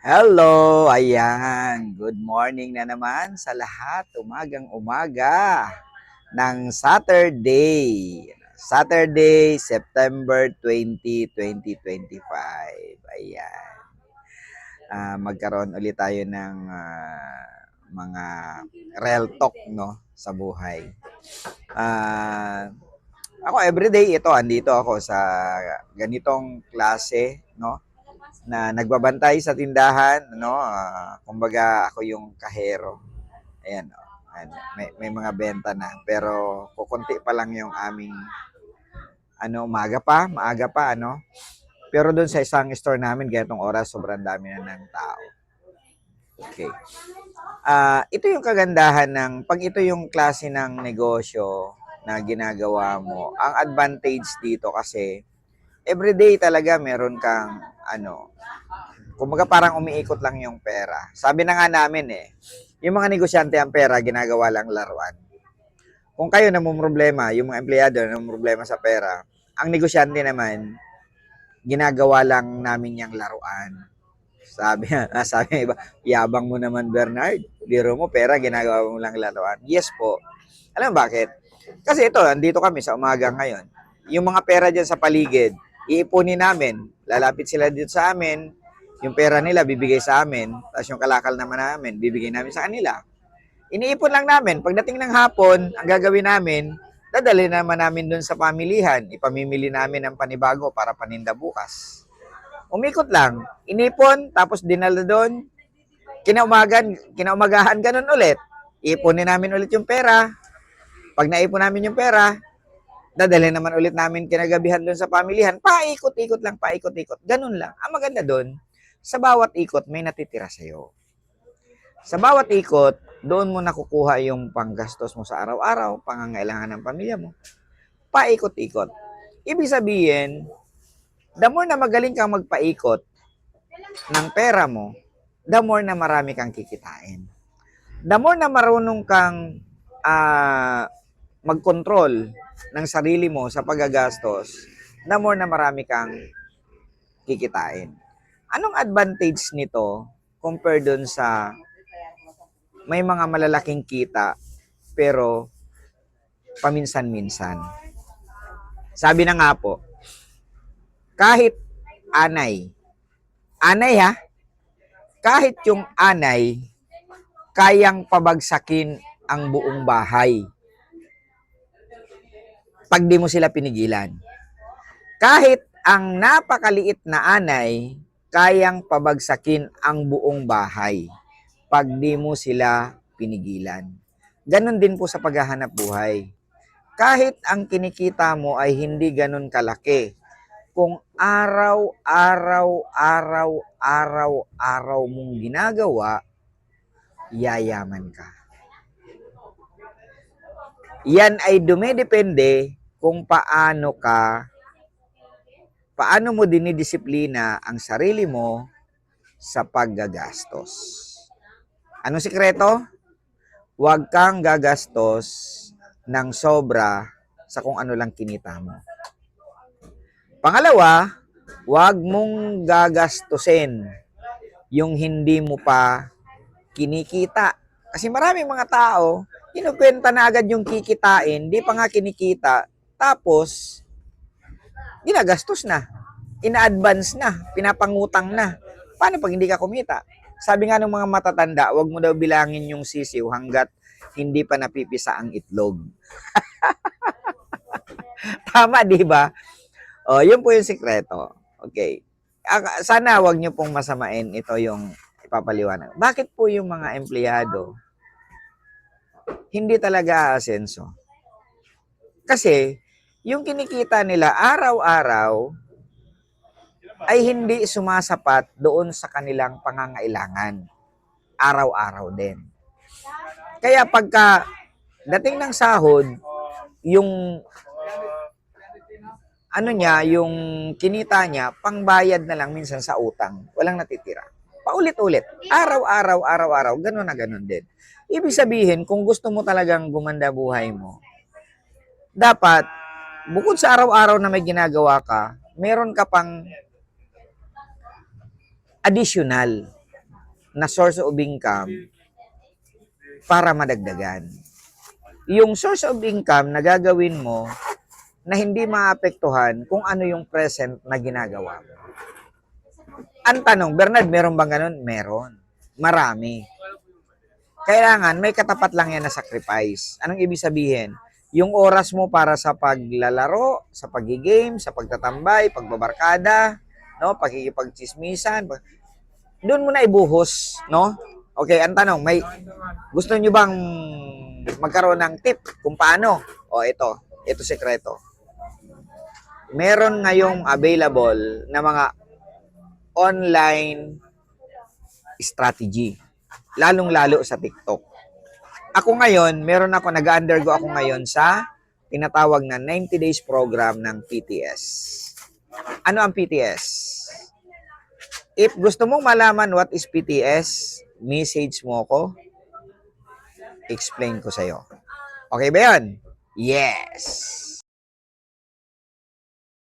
Hello! Ayan. Good morning na naman sa lahat. Umagang umaga ng Saturday. Saturday, September 20, 2025. Ayan. Ah, magkaroon ulit tayo ng ah, mga real talk no sa buhay. Ah, ako everyday ito andito ako sa ganitong klase no na nagbabantay sa tindahan, no? Ah, kumbaga ako yung kahero. Ayan, oh. Ayan, may, may mga benta na. Pero kukunti pa lang yung aming ano, maaga pa, maaga pa, ano? Pero doon sa isang store namin, ganitong oras, sobrang dami na ng tao. Okay. Ah, ito yung kagandahan ng, pag ito yung klase ng negosyo na ginagawa mo, ang advantage dito kasi, everyday talaga meron kang, ano, kumbaga parang umiikot lang yung pera. Sabi na nga namin eh, yung mga negosyante ang pera, ginagawa lang laruan. Kung kayo namumroblema, yung mga empleyado namumroblema sa pera, ang negosyante naman, ginagawa lang namin yung laruan. Sabi, ah, sabi iba, yabang mo naman Bernard. Biro mo, pera, ginagawa mo lang laruan. Yes po. Alam bakit? Kasi ito, andito kami sa umaga ngayon. Yung mga pera dyan sa paligid, iipunin namin. Lalapit sila dito sa amin. Yung pera nila, bibigay sa amin. Tapos yung kalakal naman namin, bibigay namin sa kanila. Iniipon lang namin. Pagdating ng hapon, ang gagawin namin, dadali naman namin dun sa pamilihan. Ipamimili namin ng panibago para paninda bukas. Umikot lang. Inipon, tapos dinala doon. Kinaumagan, kinaumagahan ganun ulit. Ipunin namin ulit yung pera. Pag naipon namin yung pera, dadalhin naman ulit namin kinagabihan doon sa pamilihan. Paikot-ikot lang, paikot-ikot. Ganun lang. Ang maganda doon, sa bawat ikot may natitira sa'yo. Sa bawat ikot, doon mo nakukuha yung panggastos mo sa araw-araw, pangangailangan ng pamilya mo. Paikot-ikot. Ibig sabihin, the more na magaling kang magpaikot ng pera mo, the more na marami kang kikitain. The more na marunong kang ah, mag-control ng sarili mo sa paggagastos, the more na marami kang kikitain. Anong advantage nito compare dun sa may mga malalaking kita pero paminsan-minsan? Sabi na nga po, kahit anay, anay ha, kahit yung anay, kayang pabagsakin ang buong bahay pag di mo sila pinigilan. Kahit ang napakaliit na anay, kayang pabagsakin ang buong bahay pag di mo sila pinigilan. Ganon din po sa paghahanap buhay. Kahit ang kinikita mo ay hindi ganon kalaki, kung araw, araw, araw, araw, araw mong ginagawa, yayaman ka. Yan ay dumedepende kung paano ka paano mo dinidisiplina ang sarili mo sa paggagastos. Anong sikreto? Huwag kang gagastos ng sobra sa kung ano lang kinita mo. Pangalawa, huwag mong gagastusin yung hindi mo pa kinikita. Kasi maraming mga tao, kinukwenta na agad yung kikitain, di pa nga kinikita, tapos ginagastos na, ina-advance na, pinapangutang na. Paano pag hindi ka kumita? Sabi nga ng mga matatanda, wag mo daw bilangin yung sisiw hanggat hindi pa napipisa ang itlog. Tama, di ba? O, yun po yung sikreto. Okay. Sana wag niyo pong masamain ito yung ipapaliwanag. Bakit po yung mga empleyado hindi talaga aasenso? Kasi yung kinikita nila araw-araw ay hindi sumasapat doon sa kanilang pangangailangan. Araw-araw din. Kaya pagka dating ng sahod, yung ano niya, yung kinita niya, pangbayad na lang minsan sa utang. Walang natitira. Paulit-ulit. Araw-araw, araw-araw, ganun na ganun din. Ibig sabihin, kung gusto mo talagang gumanda buhay mo, dapat, bukod sa araw-araw na may ginagawa ka, meron ka pang additional. na source of income para madagdagan. Yung source of income na gagawin mo na hindi maapektuhan kung ano yung present na ginagawa mo. Ang tanong, Bernard, meron bang ganun? Meron. Marami. Kailangan, may katapat lang yan na sacrifice. Anong ibig sabihin? Yung oras mo para sa paglalaro, sa pagigame, sa pagtatambay, pagbabarkada, no, pagkikipagchismisan, pag... doon mo na ibuhos, no? Okay, ang tanong, may gusto nyo bang magkaroon ng tip kung paano? O ito, ito sekreto. Meron ngayong available na mga online strategy, lalong-lalo sa TikTok. Ako ngayon, meron ako, nag-undergo ako ngayon sa tinatawag na 90 days program ng PTS. Ano ang PTS? If gusto mong malaman what is PTS, message mo ko, explain ko sa'yo. Okay ba yun? Yes!